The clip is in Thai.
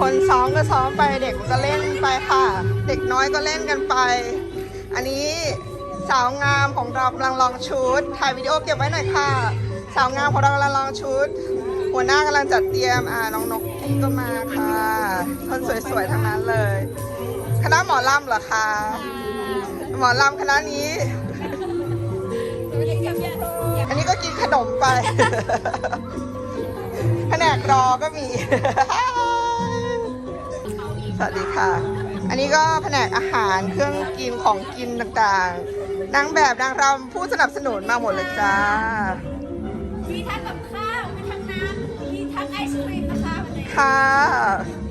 คนซ้อมก็ซ้อมไปเด็กก็เล่นไปค่ะ เด็กน้อยก็เล่นกันไป อันนี้สาวงามของเรากำลังลองชุดถ่ายวิดีโอเก็บไว้หน่อยค่ะ สาวงามของเรากำลังลองชุด หัวหน้ากำลังจัดเตรียมอ่าน้องนกกี้ก็มาค่ะ คนสวยๆทั้งนั้นเลย คณะหมอลำเหรอคะหมอลำคณะนี้อันนี้ก็กินขนมไป แผนกรอก็มี วัสดีค่ะ อันนี้ก็แผนกอาหารเครื่องกินของกินต่างๆ นางแบบนางรำผู้สนับสนุนมาหมดเลยจ้า มีทั้งกับข้าวมีทั้งน้ำมีทั้งไอศครีมนะคะวันนี้ ค่ะ